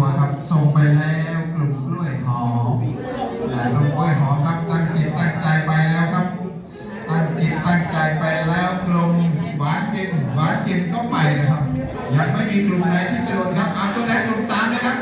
ชัวครับส่งไปแล้วกลุ่มกล้วยหอมและกลุ่มกล้วยหอมครับตั้งจิตตั้งใจไปแล้วครับ ตั้งจิตตั้งใจไปแล้วกลุ่มหวานกินหวานกินก็ไปนะครับยังไม่มีกลุ่มไหนที่จะหล่นครับเอาตัวแทนกลุ่มตามนะครับ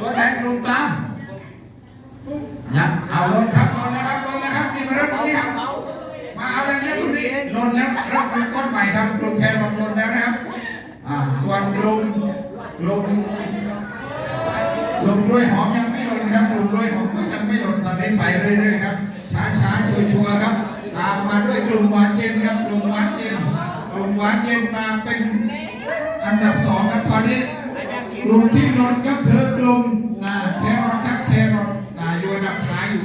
ตัวแทนกลุ่มตามยังเอาลงครับลงนะครับลงนะครับนี่มาเริ่มตรงนี้ครับมาเอาอย่างนี้ตรงนี้ลนแล้วเริ่มเป็นต้นใหม่ครับกลุ่มแครอทลนแล้วนะครับอ่าส่วนกลุ่มกลุ่ม กลุ่มกล้วยหอมยังไม่หล่นครับกลุ่มกล้วยหอมก็ยังไม่หล่นตอนนี้ไปเรื่อยๆครับช้าช้าๆชัวร์ๆครับ ตามมาด้วยกลุ่มหวานเย็นครับกลุ่มหวานเย็นกลุ่มหวานเย็นมาเป็นอันดับสองครับตอนนี้กลุ่มที่ลนก็คือกลุ่มนาแครอทครับแครอทนาอยู่อันดับท้ายอยู่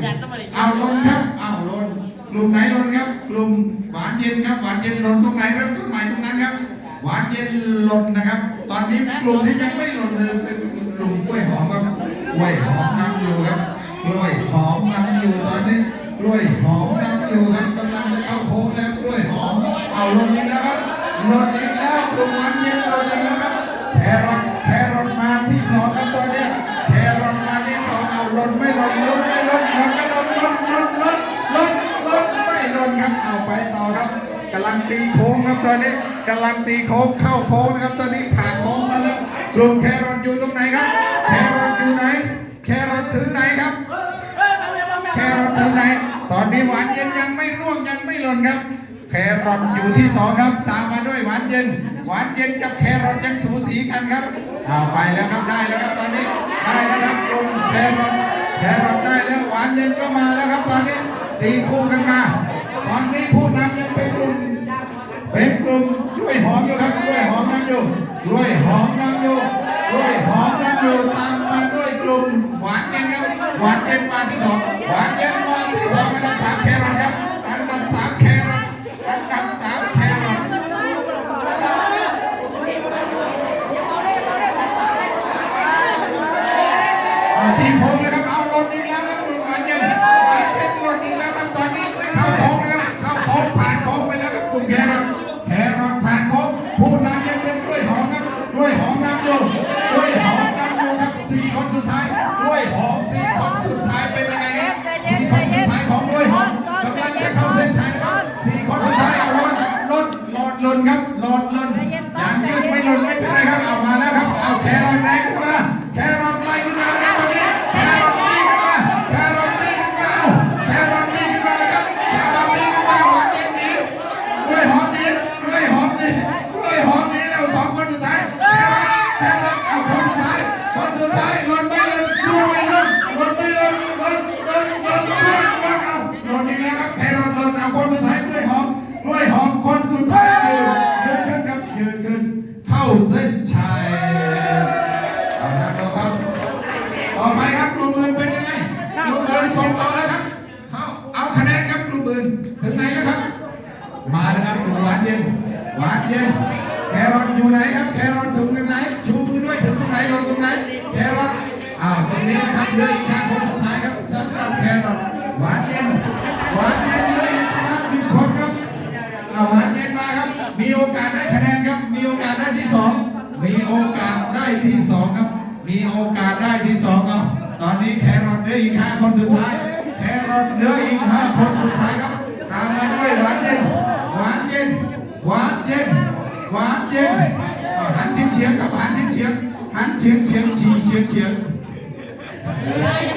เอาลนครับเอาลนกลุ่มไหนลนครับกลุ่มหวานเย็นครับหวานเย็นลนตรงไหนเริ่มต้นใหม่ตรงนั้นครับหวานเย็นลนนะครับ ตอนนี้กลุ่มที่ยังไม่ลนเลยเป็น ลุ่มกล้วยหอมครับกล้วยหอมนำอยู่ครับกล้วยหอมนำอยู่ตอนนี้กล้วยหอมนำอยู่ครับกำลังจะเข้าโค้งแล้วกล้วยหอมเอาลงนอีกแล้วครับลงนอีกแล้วกลุ่มหวานเย็นลนอีกแล้วครับแครอทแครอทมาที่สองครับตอนนี้แครอทมาที่สองเอาลนไม่ลนลนไม่ลนลนไม่ลนลนลนลนลนลนไม่ลนครับเอาไปต่อครับกำลังตีโค้งครับตอนนี้กำลังตีโค้งเข้าโค้งนะครับตอนนี้ผ่านโค้งมาแล้วกลุ่มแครอท แครอทอยู่ที่สองครับ ตามมาด้วยหวานเย็น หวานเย็นกับแครอทยังสูสีกันครับเอาไปแล้วครับได้แล้วครับตอนนี้ได้แล้วครับกลุ่มแครอทแครอทได้แล้วหวานเย็นก็มาแล้วครับตอนนี้ตีคู่กันมาตอนนี้ผู้นำยังเป็นกลุ่มเป็นกลุ่มกล้วยหอมอยู่ครับกล้วยหอมนั่งอยู่กล้วยหอมนั่งอยู่กล้วยหอมนั่งอยู่ตามมาด้วยกลุ่มหวานเย็นครับหวานเย็นมาที่สองหวานเย็นมาที่สองอันดับสามแครอทครับ โอกาสได้ที่สองครับ มีโอกาสได้ที่สองเอาตอนนี้แครอทเหลืออีกห้าคนสุดท้าย แครอทเหลืออีกห้าคนสุดท้ายครับ ตามมาด้วยหวานเย็น หวานเย็น หวานเย็น หวานเย็น หันเฉียงเฉียงกับหันเฉียงเฉียงหันเฉียงเฉียงฉีเฉียงเฉียง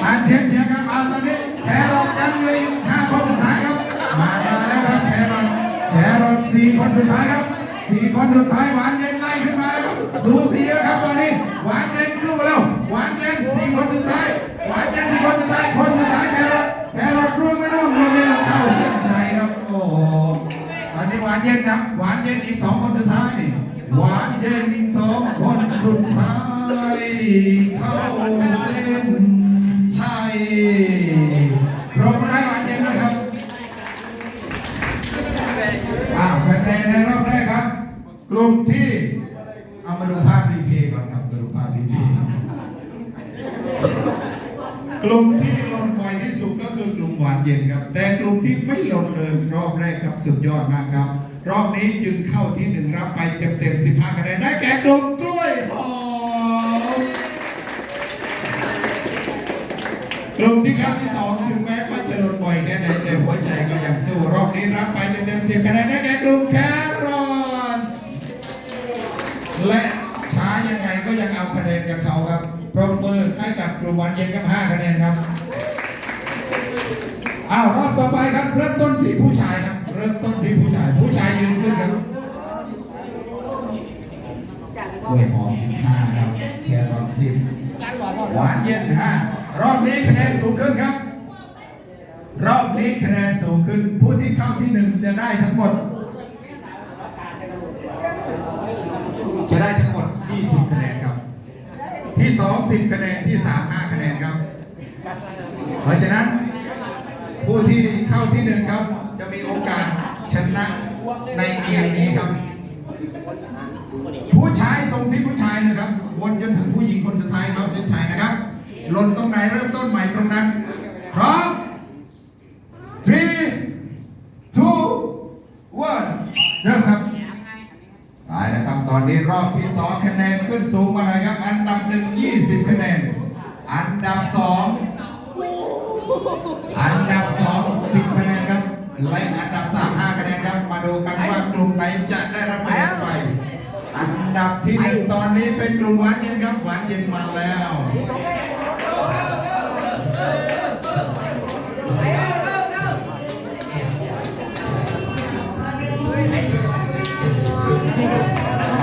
หันเฉียงเฉียงครับเอาตอนนี้แครอทกันเหลยอีกห้าคนสุดท้ายครับ มาแล้วครับแครอทแครอทสี่คนสุดท้ายครับ สี่คนสุดท้ายหวานเย็นไล่ขึ้นมาครับสูสีแล้วครับตอนนี้หวานเย็นสู้มาแล้วหวานเย็นสี่คนสุดท้ายหวานเย็นสี่คนสุดท้ายคนสุดท้ายแครอทแครอทร่วงไม่ร่วงร่วงไม่ร่วงเข้าเส้นชัยครับโอ้โหตอนนี้หวานเย็นนะหวานเย็นอีกสองคนสุดท้ายหวานเย็น สุดยอดมากครับ รอบนี้จึงเข้าที่หนึ่งรับไปเต็มๆ15คะแนนได้แก่กลุ่มกล้วยหอมกลุ่มที่เข้าที่สองถึงแม้ว่าจะหล่นบ่อยแค่ไหนแต่หัวใจก็ยังสู้รอบนี้รับไปเต็มๆสิบคะแนนได้แก่กลุ่มแครอนและช้ายังไงก็ยังเอาคะแนนกับเขาครับปรบมือให้กับกลุ่มวันเย็นกับ5คะแนนครับอ้าวรอบต่อไปครับเริ่มต้นที่ผู้ชายครับ เริ่มต้นที่ผู้ชาย ผู้ชายยืนขึ้นครับ กล้วยหอม15ครับแครอท10หวานเย็น5รอบนี้คะแนนสูงขึ้นครับ รอบนี้คะแนนสูงขึ้น ผู้ที่เข้าที่หนึ่งจะได้ทั้งหมด จะได้ทั้งหมด 20 คะแนนครับ ที่2 10คะแนนที่3 5คะแนนครับ เพราะฉะนั้น ผู้ที่เข้าที่หนึ่งครับ จะมีโอกาสชนะในเกมนี้ครับ ผู้ชายส่งที่ผู้ชายนะครับ วนจนถึงผู้หญิงคนสุดท้ายเขาเส้นชัยนะครับหล่นตรงไหนเริ่มต้นใหม่ตรงนั้นพร้อม three two one เริ่มครับตายแล้วครับตอนนี้รอบที่สองคะแนนขึ้นสูงมาเลยครับ อันดับหนึ่งยี่สิบคะแนน อันดับสองอันดับสองสิบคะแนนครับและอันดับสามห้าคะแนนครับ มาดูกันว่ากลุ่มไหนจะได้รับคะแนนไป ดับที่หนึ่งตอนนี้เป็นกลุ่มหวานเย็นครับหวานเย็นมาแล้ว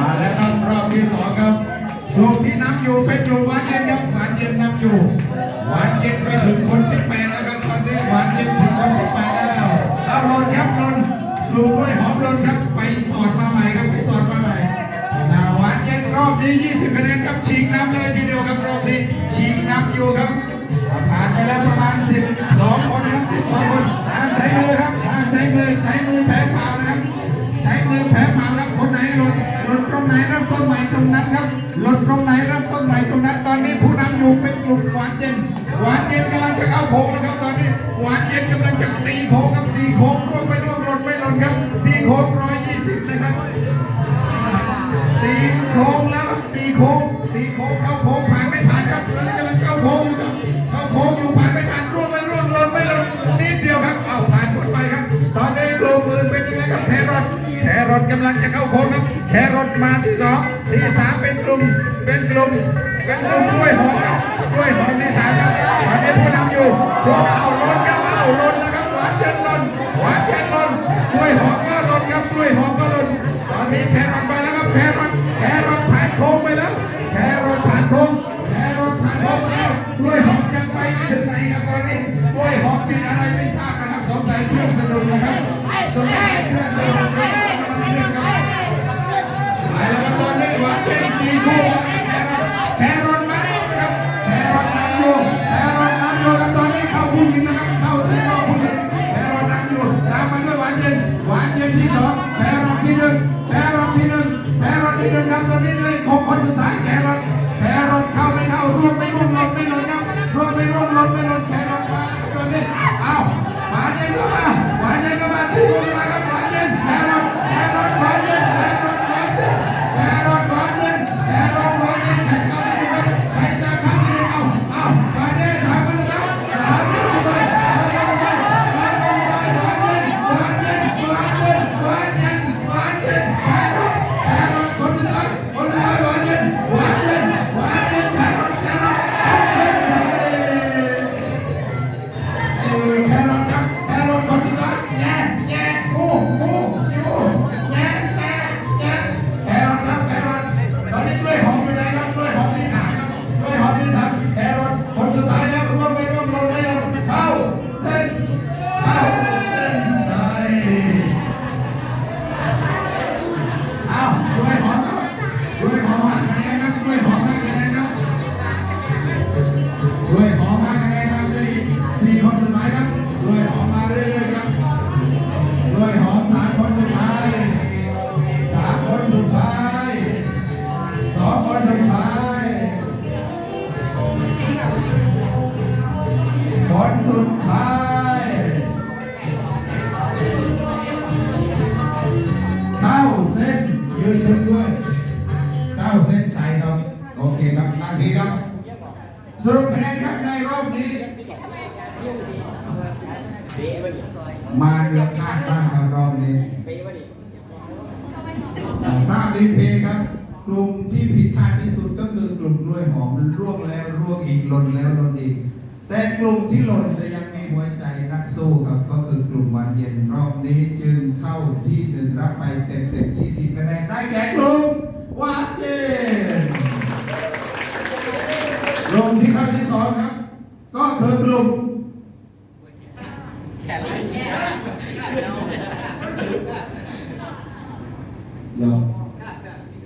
มาแล้วครับรอบที่สองครับกลุ่มที่นำอยู่เป็นกลุ่มหวานเย็นครับหวานเย็นนำอยู่หวานเย็นไปถึงคนที่แปดแล้วครับตอนนี้หวานเย็นถึงคนที่แปดแล้วเอาลนครับลนกลุ่มกล้วยหอมลนครับ แล้วประมาณ12คนครับ12คนห้ามใช้มือครับห้ามใช้มือใช้มือแพ้ฟาวล์นะครับ ใช้มือแผลฟาวแล้วคนไหนหล่นหล่นตรงไหนเริ่มต้นใหม่ตรงนั้นครับหล่นตรงไหนเริ่มต้นใหม่ตรงนั้น ตอนนี้ผู้นำอยู่เป็นกลุ่มหวานเย็นหวานเย็นกำลังจะเข้าโค้งแล้วครับ ตอนนี้หวานเย็นกำลังจะตีโค้งครับตีโค้งร่วงไม่ร่วงหล่นไม่หล่นครับตีโค้งร้อยยี่สิบนะครับตีโค้งแล้ว ทกำลังจะเข้าโค้งครับแครอทมาที่สองที่สามเป็นกลุ่มเป็นกลุ่มเป็นกลุ่มกล้วยหอมครับกล้วยหอมที่สามครับตอนนี้ผู้นำอยู่พวกเอาล้นครับเอาล้นนะครับหวานเย็นล้นหวานเย็นล้นกล้วยหอมก็ล้นครับกล้วยหอมก็ล้นตอนนี้แครอทไปแล้วครับแครอท ภาพรีเพย์ครับ กลุ่มที่ผิดคาดที่สุดก็คือกลุ่มกล้วยหอมมันร่วงแล้วร่วงอีกหล่นแล้วหล่นอีก แต่กลุ่มที่หล่นแต่ยังมีหัวใจนักสู้ครับ ก็คือกลุ่มวันเย็นรอบนี้จึงเข้าที่หนึ่งรับไปเต็มเต็มๆ20คะแนนได้แก่กลุ่มวันเย็นกลุ่มที่เข้าที่สองครับ ก็คือกลุ่ม ยอม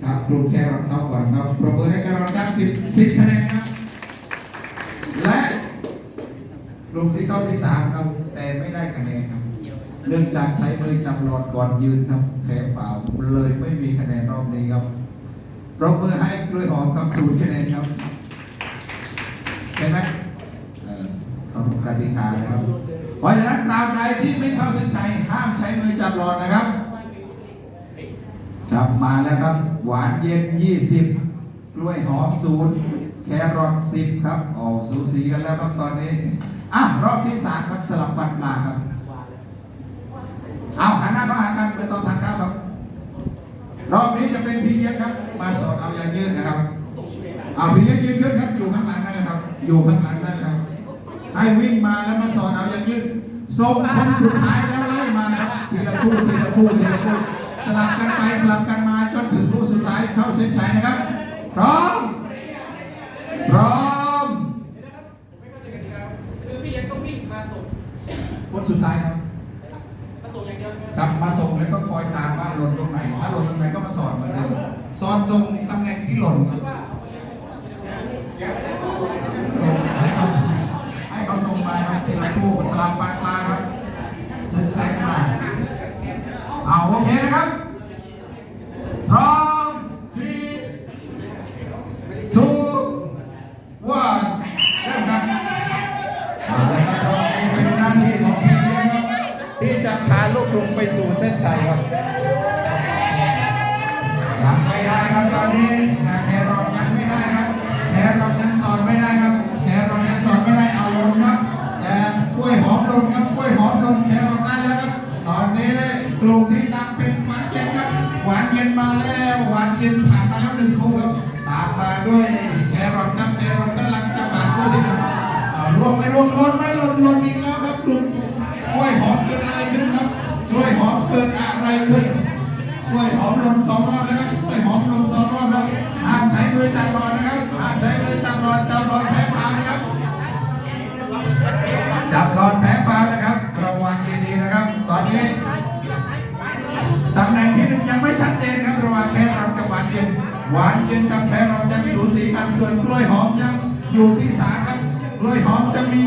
ครับกลุ่มแครอทเข้าก่อนครับปรบมือให้แครอทครับสิบสิบคะแนนครับ และกาที่สามครับแต่ไม่ได้คะแนนครับ เนื่องจากใช้มือจับหลอดก่อนยืนครับแพ้ฝ่าเลยไม่มีคะแนนรอบนี้ครับปรบมือให้กล้วยหอมครับศูนย์คะแนนครับใช่ไหมเออเขากติกานะครับ เพราะฉะนั้นตาบใดที่ไม่เข้าเส้นชัยห้ามใช้มือจับหลอดนะครับครับมาแล้วครับ หวานเย็น 20 กล้วยหอมศูนย์แครอท10 ครับอ๋อสูสีกันแล้วครับตอนนี้ อะรอบที่สามครับสลับฟันปลาครับ เอาหันหน้าเข้าหากันไปตอนทานข้าวครับ รอบนี้จะเป็นพี่เลี้ยงครับ มาสอนเอาอย่างยืดนะครับเอาพี่เลี้ยงยืนขึ้นครับอยู่ข้างหลังนั่นนะครับ อยู่ข้างหลังนั่นครับ ให้วิ่งมาแล้วมาสอนเอาอย่างยืดส่งคนสุดท้ายแล้วไล่มาครับทีละคู่ทีละคู่ทีละคู่สลับกันไปสลับกันมาจนถึงคู่สุดท้ายเข้าเส้นชัยนะครับพร้อมพร้อม สอนส่งตำแหน่งที่หล่นครับส่งให้เขาส่งให้เขาส่งไปครับทีละคู่สลับปาปลาครับสุดแสงมาเอาโอเคนะครับพร้อม three two one เริ่มกันเอาละครับเป็นหน้าที่ของพี่เลี้ยงครับที่จะพาลูกลุ่มไปสู่เส้นชัยครับ หวานเย็นกับแครอทยังสูสีกันส่วนกล้วยหอมยังอยู่ที่สาครับกล้วยหอมจะมี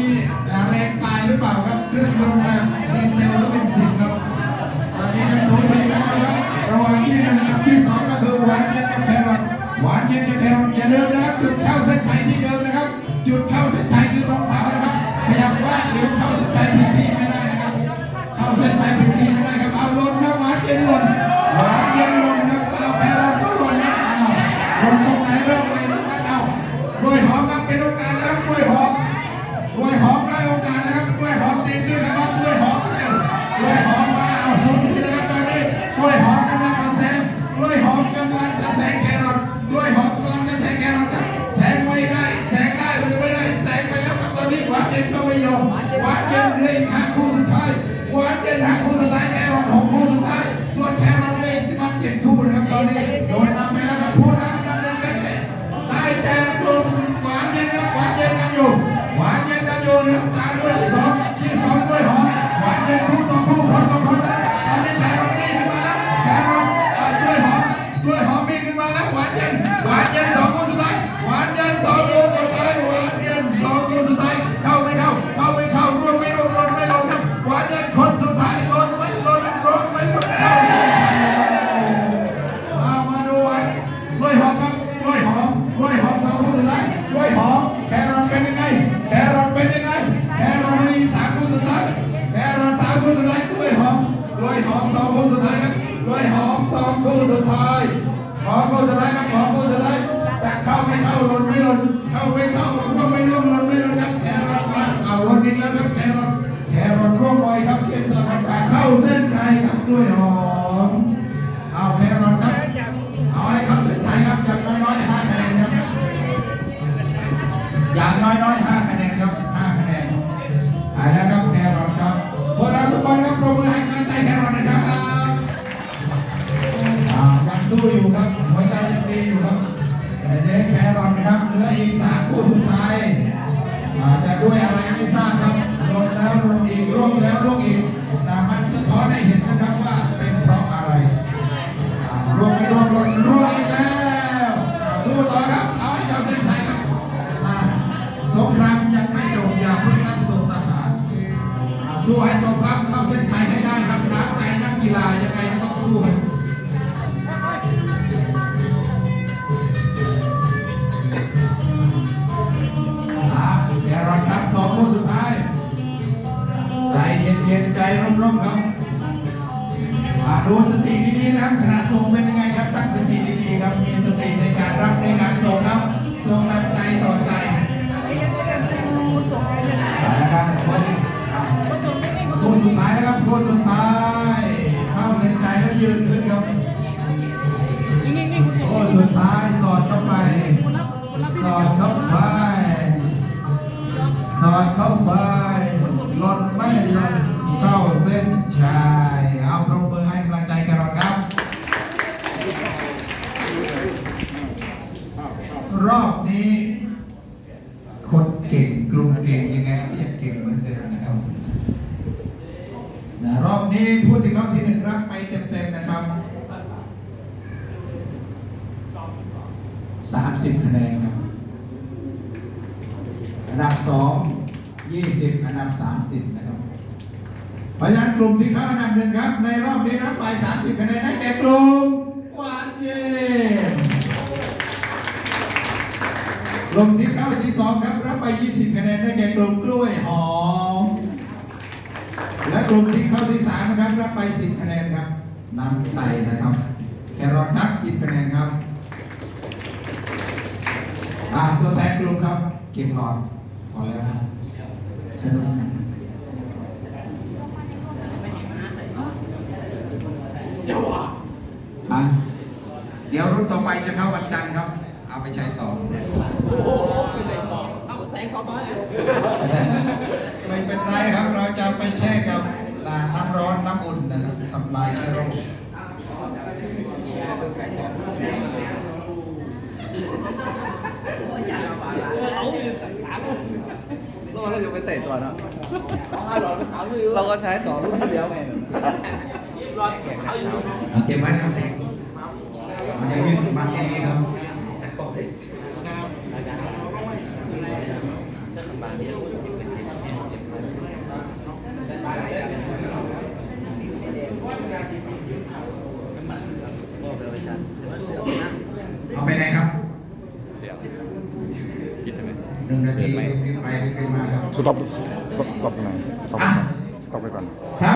กลุ่มที่เขาอันดับหนึ่งครับ ในรอบนี้รับไป 30คะแนนได้แก่กลุ่มหวานเย็นกลุ่มที่เข้าที่สองครับรับไป 20คะแนนได้แก่กลุ่มกล้วยหอม และกลุ่มที่เข้าที่สามครับรับไป 10คะแนนครับน้ำใจนะครับ แครอทนัก10คะแนนครับอ่าตัวแทนกลุ่มครับ เก็บหลอนพอแล้วนะ ก็ใช้ต่อรุ่นที่แล้วไงเก็บไหมครับมันจะยืดมาแค่นี้ครับเอาไปไหนครับเดี๋ยวคิดไหมหนึ่งนาทีไปไปมาครับสต็อปสต็อปไหนสต็อป ตกไปก่อนครับ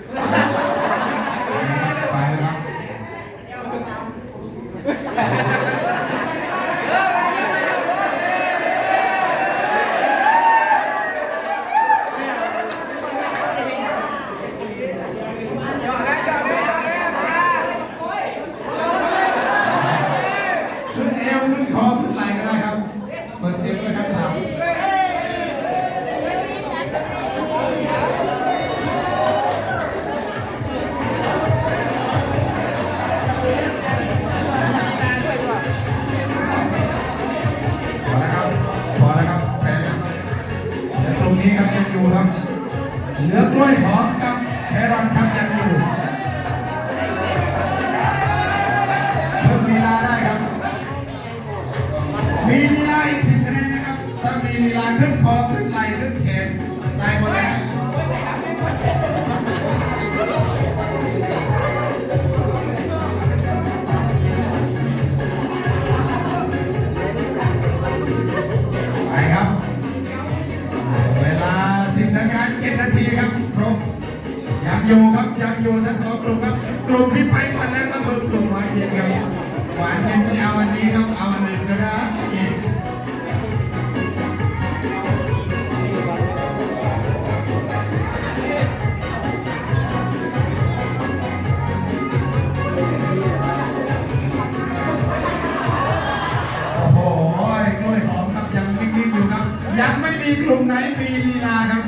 ยังไม่มีกลุ่มไหนมีลีลาครับ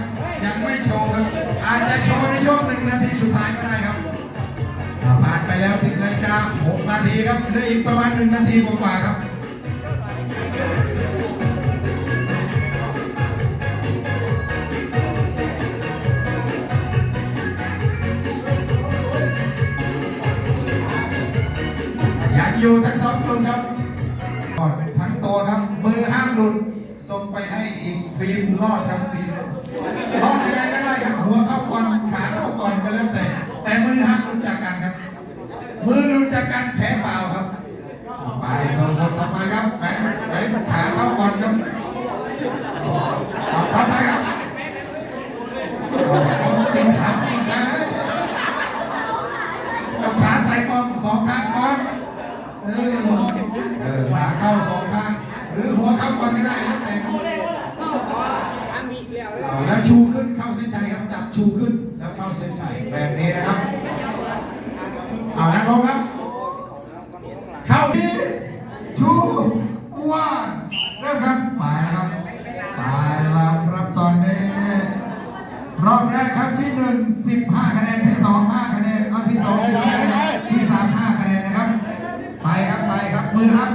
ยังไม่โชว์ครับ อาจจะโชว์ในช่วงหนึ่งนาทีสุดท้ายก็ได้ครับผ่านไปแล้วสิบนาฬิกาหกนาทีครับเหลืออีกประมาณหนึ่งนาทีกว่าครับยังอยู่ทั้งสองกลุ่มครับก่อนทั้งตัวครับมือห้ามหลุด ส่งไปให้อีกฟิล์มรอดครับฟิล์มรอดรอดยังไงก็ได้ครับหัวเข้าก่อนขาเข้าก่อนก็แล้วแต่ แต่มือห้ามหลุดจากกันครับ มือหลุดจากกันแพ้ฟาวล์ครับ ไปส่งบทต่อไปครับแผลแผลขาเข้าก่อนครับเอาเข้าไปครับเอาติดขาติดขาเอาขาใส่กองสองข้างก่อน เออเออขาเข้าสองข้าง หรือหัวเข้าก่อนก็ได้แล้วแต่ครับเอาแล้วชูขึ้นเข้าเส้นชัยครับ จับชูขึ้นแล้วเข้าเส้นชัยแบบนี้นะครับ เอานั่งลงครับ เข้าดีชูว่าเริ่มครับไปนะครับไปแล้วครับตอนนี้ รอบแรกครับที่หนึ่งสิบห้าคะแนนที่สองห้าคะแนนเอาที่สองสิบคะแนนที่สามห้าคะแนนนะครับ ไปครับไปครับมือห้าม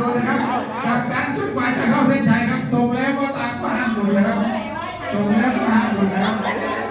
กับตันจนกว่ายจะเข้าเส้นชัยครับส่งแล้วก็ตามก็ห้ามหลุดนะครับส่งแล้วก็ห้ามหลุดนะครับ